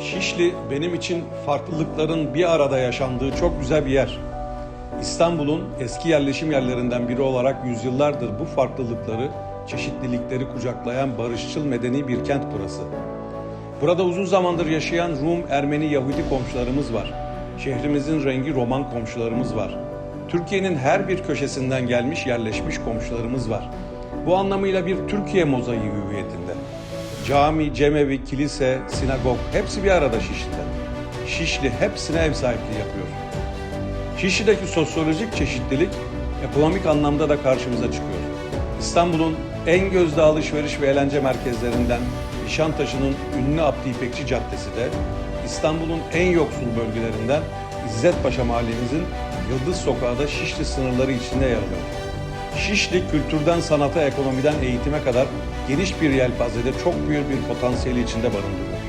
Şişli benim için farklılıkların bir arada yaşandığı çok güzel bir yer. İstanbul'un eski yerleşim yerlerinden biri olarak yüzyıllardır bu farklılıkları, çeşitlilikleri kucaklayan barışçıl medeni bir kent burası. Burada uzun zamandır yaşayan Rum, Ermeni, Yahudi komşularımız var. Şehrimizin rengi roman komşularımız var. Türkiye'nin her bir köşesinden gelmiş yerleşmiş komşularımız var. Bu anlamıyla bir Türkiye mozaiği hüviyetinde. Cami, cemevi, kilise, sinagog hepsi bir arada Şişli'de. Şişli hepsine ev sahipliği yapıyor. Şişli'deki sosyolojik çeşitlilik ekonomik anlamda da karşımıza çıkıyor. İstanbul'un en gözde alışveriş ve eğlence merkezlerinden Nişantaşı'nın ünlü Abdi İpekçi Caddesi de İstanbul'un en yoksul bölgelerinden İzzet Paşa Mahallemizin Yıldız Sokağı da Şişli sınırları içinde yer alıyor. Şişli kültürden sanata, ekonomiden eğitime kadar geniş bir yelpazede çok büyük bir potansiyeli içinde barındırıyor.